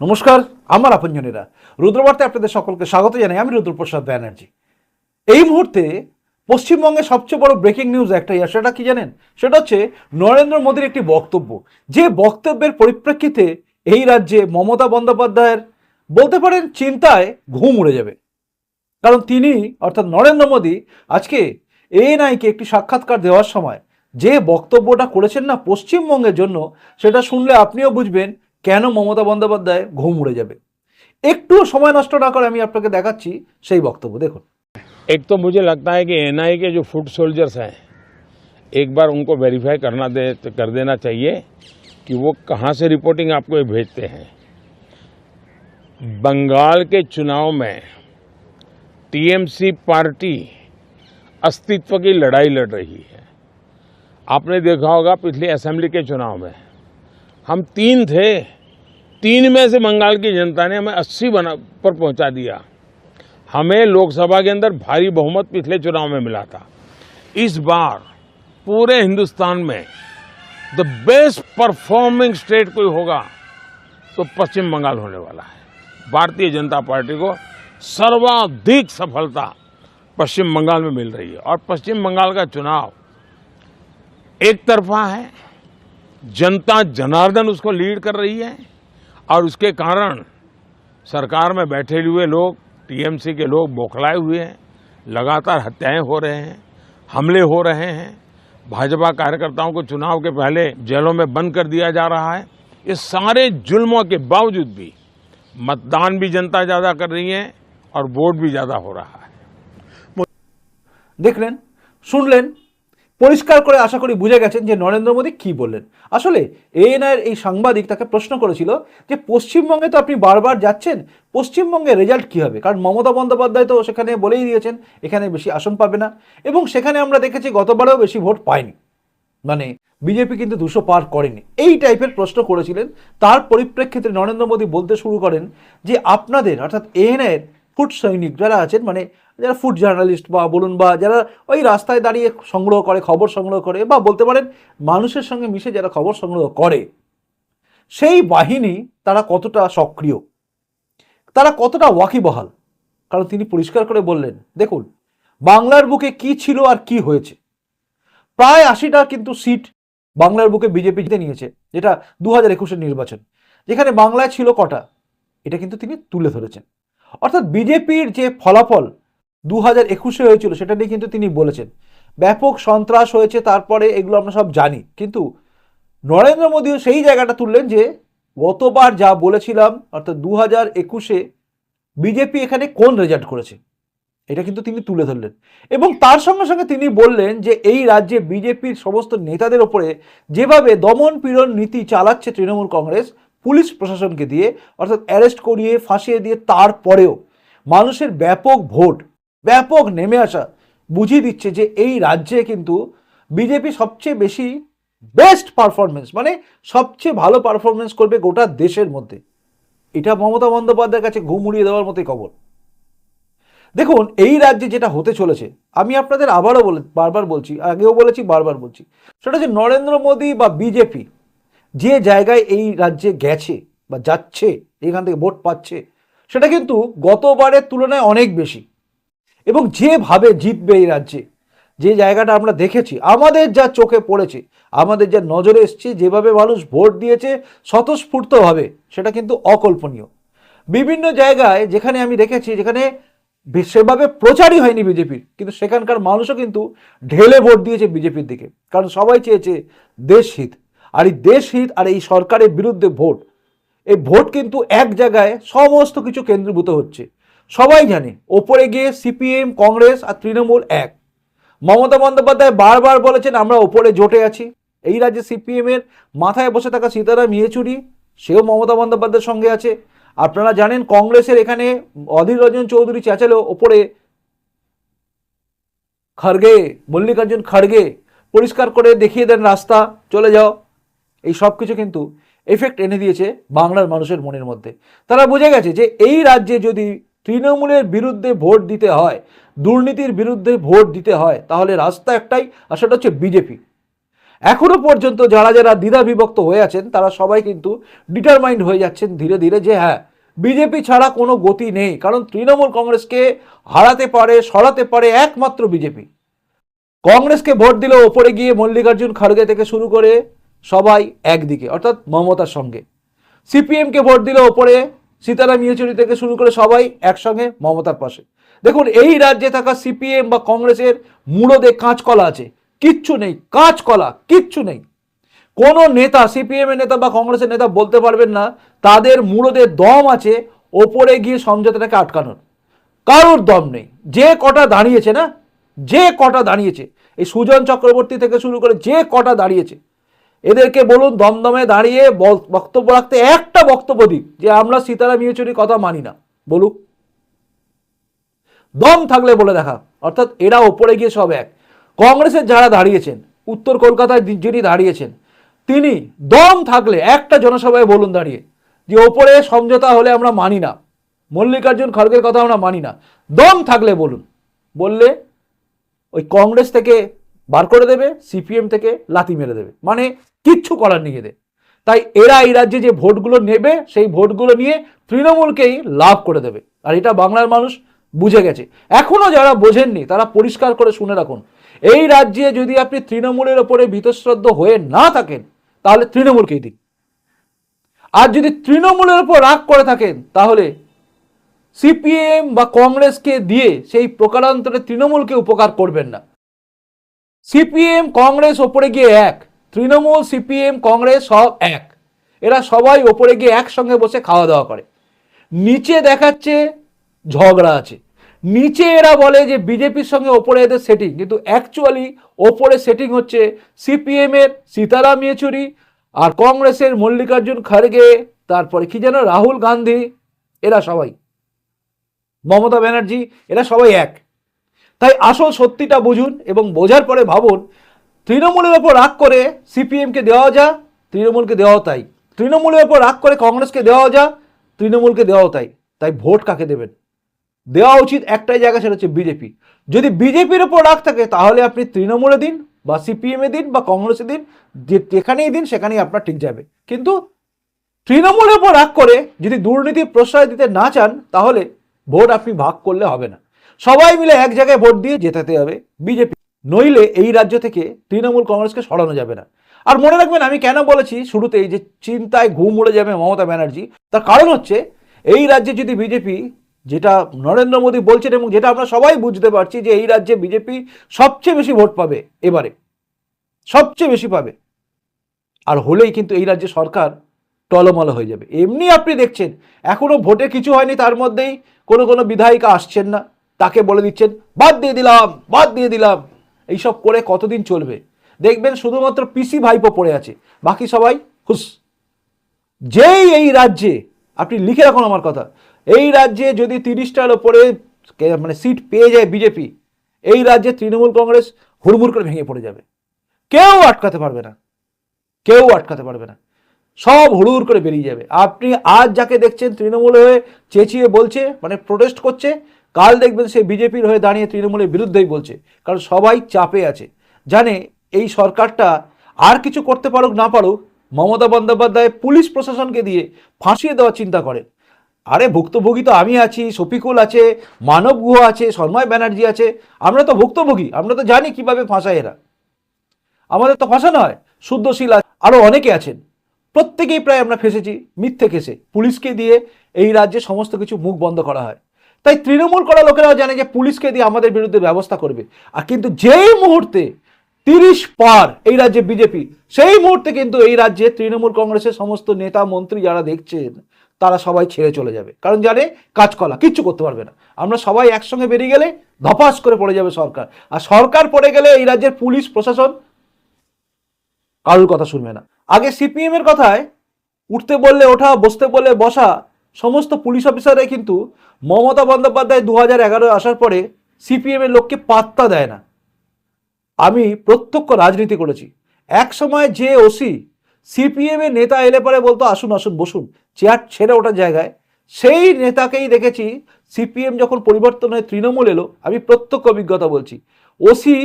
নমস্কার, আমার আপনজনেরা। রুদ্রবার্তে আপনাদের সকলকে স্বাগত জানাই আমি রুদ্রপ্রসাদ ব্যানার্জি। এই মুহূর্তে পশ্চিমবঙ্গে সবচেয়ে বড় ব্রেকিং নিউজ একটাই, আর সেটা কি জানেন? সেটা হচ্ছে নরেন্দ্র মোদীর একটি বক্তব্য। যে বক্তব্যের পরিপ্রেক্ষিতে এই রাজ্যে মমতা বন্দ্যোপাধ্যায়ের বলতে পারেন চিন্তায় ঘুম উড়ে যাবে। কারণ তিনি, অর্থাৎ নরেন্দ্র মোদী, আজকে এএনআইকে একটি সাক্ষাৎকার দেওয়ার সময় যে বক্তব্যটা করেছেন না পশ্চিমবঙ্গের জন্য, সেটা শুনলে আপনিও বুঝবেন কেন মমতা বন্দ্যোপাধ্যায় ঘুম উড়ে যাবে একটুও সময় নষ্ট না করে আমি আপনাকে দেখাচ্ছি সেই বক্তব্য দেখুন एक तो मुझे लगता है कि एनआई के जो फुट सोल्जर्स हैं एक बार उनको वेरीफाई करना दे कर देना चाहिए कि वो कहाँ से रिपोर्टिंग आपको ये भेजते हैं बंगाल के चुनाव में टीएमसी पार्टी अस्तित्व की लड़ाई लड़ रही है आपने देखा होगा पिछले असेंबली के चुनाव में हम तीन थे। तीन में से बंगाल की जनता ने हमें 80 बना पर पहुँचा दिया। हमें लोकसभा के अंदर भारी बहुमत पिछले चुनाव में मिला था। इस बार पूरे हिंदुस्तान में द बेस्ट परफॉर्मिंग स्टेट कोई होगा तो पश्चिम बंगाल होने वाला है। भारतीय जनता पार्टी को सर्वाधिक सफलता पश्चिम बंगाल में मिल रही है। और पश्चिम बंगाल का चुनाव एक तरफा है जनता जनार्दन उसको लीड कर रही है और उसके कारण सरकार में बैठे हुए लोग, टीएमसी के लोग बौखलाए हुए हैं, लगातार हत्याएँ हो रहे हैं, हमले हो रहे हैं। भाजपा कार्यकर्ताओं को चुनाव के पहले जेलों में बंद कर दिया जा रहा है। ये सारे जुल्मों के बावजूद भी मतदान भी जनता ज़्यादा कर रही है और वोट भी ज़्यादा हो रहा है। देख लें, सुन लें পরিষ্কার করে আশা করি বুঝে গেছেন যে নরেন্দ্র মোদী কি বললেন। আসলে এএনআইয়ের এই সাংবাদিক তাকে প্রশ্ন করেছিল যে পশ্চিমবঙ্গে তো আপনি বারবার যাচ্ছেন পশ্চিমবঙ্গে রেজাল্ট কী হবে? কারণ মমতা বন্দ্যোপাধ্যায় তো সেখানে বলেই দিয়েছেন, এখানে বেশি আসন পাবে না। এবং সেখানে আমরা দেখেছি গতবারেও বেশি ভোট পায়নি। মানে বিজেপি কিন্তু দুশো পার করেনি। এই টাইপের প্রশ্ন করেছিলেন। তার পরিপ্রেক্ষিতে নরেন্দ্র মোদী বলতে শুরু করেন যে আপনাদের, অর্থাৎ এএনআইয়ের ফুট সৈনিক যারা আছেন মানে যারা ফুড জার্নালিস্ট বা বলুন বা যারা ওই রাস্তায় দাঁড়িয়ে সংগ্রহ করে, খবর সংগ্রহ করে বা বলতে পারেন মানুষের সঙ্গে মিশে যারা খবর সংগ্রহ করে, সেই বাহিনী তারা কতটা সক্রিয়? তারা কতটা ওয়াকিবহাল? কারণ তিনি পরিষ্কার করে বললেন, দেখুন, বাংলার বুকে কি ছিল আর কি হয়েছে? প্রায় আশিটা কিন্তু সিট বাংলার বুকে বিজেপি জিতে নিয়েছে, যেটা দু হাজার একুশের নির্বাচন, যেখানে বাংলায় ছিল কটা, এটা কিন্তু তিনি তুলে ধরেছেন। অর্থাৎ বিজেপির যে ফলাফল দু হাজার একুশে হয়েছিল, সেটা নিয়ে কিন্তু তিনি বলেছেন। ব্যাপক সন্ত্রাস হয়েছে, তারপরে এগুলো আমরা সব জানি। কিন্তু নরেন্দ্র মোদীও সেই জায়গাটা তুললেন যে, গতবার যা বলেছিলাম, অর্থাৎ দু হাজার একুশে বিজেপি এখানে কোন রেজাল্ট করেছে, এটা কিন্তু তিনি তুলে ধরলেন। এবং তার সঙ্গে সঙ্গে তিনি বললেন যে, এই রাজ্যে বিজেপির সমস্ত নেতাদের ওপরে যেভাবে দমন পীড়ন নীতি চালাচ্ছে তৃণমূল কংগ্রেস, পুলিশ প্রশাসনকে দিয়ে, অর্থাৎ অ্যারেস্ট করিয়ে, ফাঁসিয়ে দিয়ে, তারপরেও মানুষের ব্যাপক ভোট ব্যাপক নেমে আসা বুঝিয়ে দিচ্ছে যে এই রাজ্যে কিন্তু বিজেপি সবচেয়ে বেশি বেস্ট পারফরমেন্স মানে সবচেয়ে ভালো পারফরমেন্স করবে গোটা দেশের মধ্যে। এটা মমতা বন্দ্যোপাধ্যায়ের কাছে ঘুম উড়িয়ে দেওয়ার মতোই খবর। দেখুন, এই রাজ্যে যেটা হতে চলেছে, আমি আপনাদের আবারও বলে, বারবার বলছি, আগেও বলেছি, বারবার বলছি। সেটা হচ্ছে নরেন্দ্র মোদী বা বিজেপি যে জায়গায় এই রাজ্যে গেছে বা যাচ্ছে, এখান থেকে ভোট পাচ্ছে, সেটা কিন্তু গতবারের তুলনায় অনেক বেশি। এবং যেভাবে জিতবে এই রাজ্যে, যে জায়গাটা আমরা দেখেছি, আমাদের যা চোখে পড়েছে, আমাদের যা নজরে এসছে, যেভাবে মানুষ ভোট দিয়েছে স্বতঃস্ফূর্তভাবে, সেটা কিন্তু অকল্পনীয়। বিভিন্ন জায়গায় যেখানে আমি দেখেছি, যেখানে সেভাবে প্রচারই হয়নি বিজেপির, কিন্তু সেখানকার মানুষও কিন্তু ঢেলে ভোট দিয়েছে বিজেপির দিকে, কারণ সবাই চেয়েছে দেশহিত আর এই দেশহিত আর এই সরকারের বিরুদ্ধে ভোট, এই ভোট কিন্তু এক জায়গায় সমস্ত কিছু কেন্দ্রীভূত হচ্ছে। সবাই জানে, ওপরে গিয়ে সিপিএম, কংগ্রেস আর তৃণমূল এক। মমতা বন্দ্যোপাধ্যায় বারবার বলেছেন, আমরা ওপরে জোটে আছি। এই রাজ্যে সিপিএম এর মাথায় বসে থাকা সীতারাম ইয়েচুরি, সেও মমতা বন্দ্যোপাধ্যায়ের সঙ্গে আছে। আপনারা জানেন, কংগ্রেসের এখানে অধীর রঞ্জন চৌধুরী চেঁচালেও ওপরে। খাড়গে মল্লিকার্জুন খাড়গে পরিষ্কার করে দেখিয়ে দেন রাস্তা, চলে যাও। এই সব কিছু কিন্তু এফেক্ট এনে দিয়েছে বাংলার মানুষের মনের মধ্যে। তারা বুঝে গেছে যে, এই রাজ্যে যদি তৃণমূলের বিরুদ্ধে ভোট দিতে হয়, দুর্নীতির বিরুদ্ধে ভোট দিতে হয়, তাহলে রাস্তা একটাই আর সেটা হচ্ছে বিজেপি। এখনও পর্যন্ত যারা যারা দ্বিধা বিভক্ত হয়ে আছেন, তারা সবাই কিন্তু ডিটারমাইন্ড হয়ে যাচ্ছেন ধীরে ধীরে যে হ্যাঁ বিজেপি ছাড়া কোনো গতি নেই, কারণ তৃণমূল কংগ্রেসকে হারাতে পারে, সরাতে পারে একমাত্র বিজেপি। কংগ্রেসকে ভোট দিলে ওপরে গিয়ে মল্লিকার্জুন খাড়গে থেকে শুরু করে সবাই একদিকে, অর্থাৎ মমতার সঙ্গে। সিপিএমকে ভোট দিলে ওপরে সীতারাম ইয়েচুরি থেকে শুরু করে সবাই একসঙ্গে মমতার পাশে। দেখুন, এই রাজ্যে থাকা সিপিএম বা কংগ্রেসের মূলদে কাঁচকলা আছে। কিচ্ছু নেই, কাঁচকলা, কিচ্ছু নেই। কোনো নেতা সিপিএম এর নেতা বা কংগ্রেসের নেতা বলতে পারবেন না, তাদের মূলদে দম আছে ওপরে গিয়ে সমঝোতাটাকে আটকানোর। কারোর দম নেই। যে কটা দাঁড়িয়েছে না, যে কটা দাঁড়িয়েছে, এই সুজন চক্রবর্তী থেকে শুরু করে যে কটা দাঁড়িয়েছে এদেরকে বলুন দমদমে দাঁড়িয়ে বক্তব্য রাখতে একটা বক্তব্য দিক যে আমরা সীতারাম ইয়েচুরির কথা মানি না। বলুক দম থাকলে বলে দেখা, অর্থাৎ এরা ওপরে গিয়ে সব এক। কংগ্রেসের যারা দাঁড়িয়েছেন, উত্তর কলকাতায় যিনি দাঁড়িয়েছেন, তিনি দম থাকলে একটা জনসভায় বলুন দাঁড়িয়ে, যে ওপরে সমঝোতা হলে আমরা মানি না। মল্লিকার্জুন খড়গের কথা আমরা মানি না। দম থাকলে বলুন। বললে ওই কংগ্রেস থেকে বার করে দেবে সিপিএম থেকে লাথি মেরে দেবে। মানে কিচ্ছু করার নেই এদের। তাই এরা এই রাজ্যে যে ভোটগুলো নেবে, সেই ভোটগুলো নিয়ে তৃণমূলকেই লাভ করে দেবে। আর এটা বাংলার মানুষ বুঝে গেছে। এখনও যারা বোঝেননি, তারা পরিষ্কার করে শুনে রাখুন। এই রাজ্যে যদি আপনি তৃণমূলের ওপরে ভীতশ্রদ্ধ হয়ে না থাকেন, তাহলে তৃণমূলকেই দিন। আর যদি তৃণমূলের ওপর রাগ করে থাকেন, তাহলে সিপিএম বা কংগ্রেসকে দিয়ে সেই প্রকারান্তরে তৃণমূলকে উপকার করবেন না। সিপিএম, কংগ্রেস ওপরে গিয়ে এক। তৃণমূল, সিপিএম, কংগ্রেস সব এক। এরা সবাই ওপরে গিয়ে একসঙ্গে বসে খাওয়া দাওয়া করে। নিচে দেখাচ্ছে ঝগড়া আছে। নিচে এরা বলে যে বিজেপির সঙ্গে ওপরে এদের সেটিং কিন্তু অ্যাকচুয়ালি ওপরে সেটিং হচ্ছে সিপিএম এর সীতারাম ইয়েচুরি আর কংগ্রেসের মল্লিকার্জুন খাড়গে, তারপরে কি যেন রাহুল গান্ধী, এরা সবাই। মমতা ব্যানার্জি, এরা সবাই এক। তাই আসল সত্যিটা বুঝুন এবং বোঝার পরে ভাবুন, তৃণমূলের ওপর রাগ করে সিপিএমকে দেওয়া যা, তৃণমূলকে দেওয়াও তাই। তৃণমূলের ওপর রাগ করে কংগ্রেসকে দেওয়া যা, তৃণমূলকে দেওয়াও তাই। তাই ভোট কাকে দেবেন? দেওয়া উচিত একটাই জায়গা সেটা হচ্ছে বিজেপি। যদি বিজেপির ওপর রাগ থাকে, তাহলে আপনি তৃণমূলে দিন বা সিপিএমে দিন বা কংগ্রেসে দিন, যে- যেখানেই দিন সেখানেই আপনার ঠিক যাবে। কিন্তু তৃণমূলের ওপর রাগ করে যদি দুর্নীতি প্রশ্রয় দিতে না চান, তাহলে ভোট আপনি ভাগ করলে হবে না। সবাই মিলে এক জায়গায় ভোট দিয়ে জেতাতে হবে বিজেপি। নইলে এই রাজ্য থেকে তৃণমূল কংগ্রেসকে সরানো যাবে না। আর মনে রাখবেন, আমি কেন বলেছি শুরুতেই যে চিন্তায় ঘুম উড়ে যাবে মমতা ব্যানার্জি? তার কারণ হচ্ছে, এই রাজ্যে যদি বিজেপি, যেটা নরেন্দ্র মোদী বলছেন এবং যেটা আমরা সবাই বুঝতে পারছি যে এই রাজ্যে বিজেপি সবচেয়ে বেশি ভোট পাবে এবারে। সবচেয়ে বেশি পাবে। আর হলেই কিন্তু এই রাজ্যে সরকার টলমল হয়ে যাবে। এমনি আপনি দেখছেন, এখনও ভোটে কিছু হয়নি, তার মধ্যেই কোনো কোনো বিধায়িকা আসছেন না। তাকে বলে দিচ্ছেন, বাদ দিয়ে দিলাম, বাদ দিয়ে দিলাম। এইসব করে কতদিন চলবে? দেখবেন শুধুমাত্র পিসি ভাইপো পড়ে আছে। বাকি সবাই হুস। যেই এই রাজ্যে, আপনি লিখে রাখুন আমার কথা, এই রাজ্যে যদি তিরিশটার ওপরে মানে সিট পেয়ে যায় বিজেপি, এই রাজ্যে তৃণমূল কংগ্রেস হুড়মুড় করে ভেঙে পড়ে যাবে। কেউ আটকাতে পারবে না। কেউ আটকাতে পারবে না। সব হুড়ুর করে বেরিয়ে যাবে। আপনি আজ যাকে দেখছেন, তৃণমূল হয়ে চেঁচিয়ে বলছে মানে প্রোটেস্ট করছে কাল দেখবেন সে বিজেপির হয়ে দাঁড়িয়ে তৃণমূলের বিরুদ্ধেই বলছে, কারণ সবাই চাপে আছে। জানে এই সরকারটা আর কিছু করতে পারুক না পারুক, মমতা বন্দ্যোপাধ্যায় পুলিশ প্রশাসনকে দিয়ে ফাঁসিয়ে দেওয়ার চিন্তা করেন। আরে ভুক্তভোগী তো আমি আছি, শফিকুল আছে, মানব গুহ আছে, সন্ময় ব্যানার্জি আছে, আমরা তো ভুক্তভোগী, আমরা তো জানি কীভাবে ফাঁসায় এরা। আমাদের তো ফাঁসানো হয় শুদ্ধশীল আছে আরও অনেকে আছেন। প্রত্যেকেই প্রায় আমরা ফেসেছি, মিথ্যে কেসে। পুলিশকে দিয়ে এই রাজ্যে সমস্ত কিছু মুখ বন্ধ করা হয়। তাই তৃণমূল করা লোকেরাও জানে যে পুলিশকে দিয়ে আমাদের বিরুদ্ধে ব্যবস্থা করবে। আর কিন্তু যেই মুহূর্তে তিরিশ পার এই রাজ্যে বিজেপি, সেই মুহূর্তে কিন্তু এই রাজ্যে তৃণমূল কংগ্রেসের সমস্ত নেতা, মন্ত্রী যারা দেখছেন, তারা সবাই ছেড়ে চলে যাবে। কারণ জানে কাজকলা কিচ্ছু করতে পারবে না। আমরা সবাই একসঙ্গে বেরিয়ে গেলে ধপাস করে পড়ে যাবে সরকার। আর সরকার পড়ে গেলে এই রাজ্যের পুলিশ, প্রশাসন কারোর কথা শুনবে না। আগে সিপিএম এর কথায় উঠতে বললে, ওঠা, বসতে বললে, বসা সমস্ত পুলিশ অফিসাররাই কিন্তু মমতা বন্দ্যোপাধ্যায় দু হাজার এগারো আসার পরে সিপিএম এর লোককে পাত্তা দেয় না। আমি প্রত্যক্ষ রাজনীতি করেছি। এক সময় যে ওসি সিপিএম এর নেতা এলে পরে বলতো, আসুন আসুন, বসুন, চেয়ার ছেড়ে ওঠার জায়গায়। সেই নেতাকেই দেখেছি সিপিএম যখন পরিবর্তন হয়ে তৃণমূল এলো, আমি প্রত্যক্ষ অভিজ্ঞতা বলছি। ওসি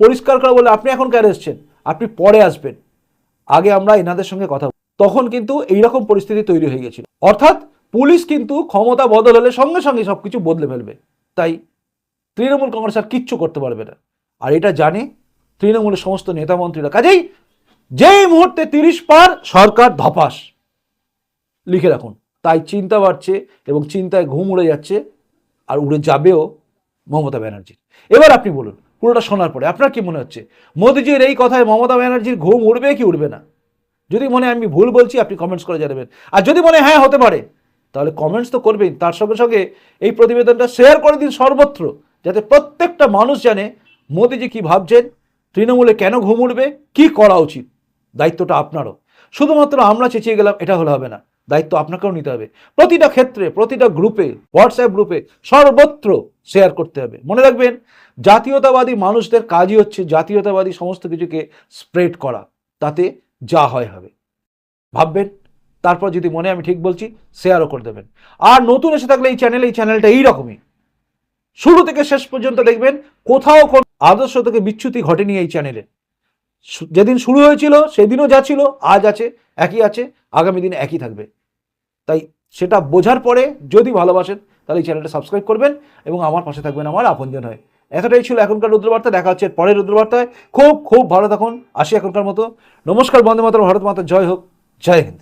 পরিষ্কার করে বলে, আপনি এখন কেন এসছেন? আপনি পরে আসবেন। আগে আমরা এনাদের সঙ্গে কথা। তখন কিন্তু এইরকম পরিস্থিতি তৈরি হয়ে গেছিল। অর্থাৎ পুলিশ কিন্তু ক্ষমতা বদল হলে সঙ্গে সঙ্গে সবকিছু বদলে ফেলবে। তাই তৃণমূল কংগ্রেস আর কিচ্ছু করতে পারবে না। আর এটা জানে তৃণমূলের সমস্ত নেতা মন্ত্রীরা কাজেই যেই মুহূর্তে তিরিশ পার সরকার ধপাস, লিখে রাখুন। তাই চিন্তা বাড়ছে এবং চিন্তায় ঘুম উড়ে যাচ্ছে আর উড়ে যাবেও মমতা ব্যানার্জি এবার আপনি বলুন, পুরোটা শোনার পরে আপনার কি মনে হচ্ছে? মোদিজির এই কথায় মমতা ব্যানার্জির ঘুম উড়বে কি উড়বে না? যদি মনে আমি ভুল বলছি, আপনি কমেন্টস করে জানাবেন। আর যদি মনে হ্যাঁ হতে পারে তাহলে কমেন্টস তো করবেন তার সঙ্গে সঙ্গে এই প্রতিবেদনটা শেয়ার করে দিন সর্বত্র, যাতে প্রত্যেকটা মানুষ জানে মোদিজি কি ভাবছেন, তৃণমূলে কেন ঘুম উঠবে, কি করা উচিত। দায়িত্বটা আপনারও। শুধুমাত্র আমরা চেঁচিয়ে গেলাম, এটা হলে হবে না। দায়িত্ব আপনাকেও নিতে হবে। প্রতিটা ক্ষেত্রে, প্রতিটা গ্রুপে হোয়াটসঅ্যাপ গ্রুপে সর্বত্র শেয়ার করতে হবে। মনে রাখবেন, জাতীয়তাবাদী মানুষদের কাজই হচ্ছে জাতীয়তাবাদী সমস্ত কিছুকে স্প্রেড করা। তাতে যা হয় হবে। ভাববেন? তারপর যদি মনে আমি ঠিক বলছি শেয়ারও করে দেবেন। আর নতুন এসে থাকলে এই চ্যানেল এই চ্যানেলটা এইরকমই। শুরু থেকে শেষ পর্যন্ত দেখবেন কোথাও কোন আদর্শ থেকে বিচ্যুতি ঘটেনি এই চ্যানেলে যেদিন শুরু হয়েছিল, সেদিনও যা ছিল, আজ আছে, একই আছে, আগামী দিনে একই থাকবে। তাই সেটা বোঝার পরে যদি ভালোবাসেন, তাহলে এই চ্যানেলটা সাবস্ক্রাইব করবেন এবং আমার পাশে থাকবেন আমার আপনজন হয়ে। এতটাই ছিল এখনকার রুদ্রবার্তা, দেখা হচ্ছে পরের রুদ্রবার্তায়। খুব খুব ভালো থাকুন। আসি এখনকার মতো। নমস্কার, বন্দে মাতরম, ভারত মাতা, জয় হোক, জয় হিন্দ।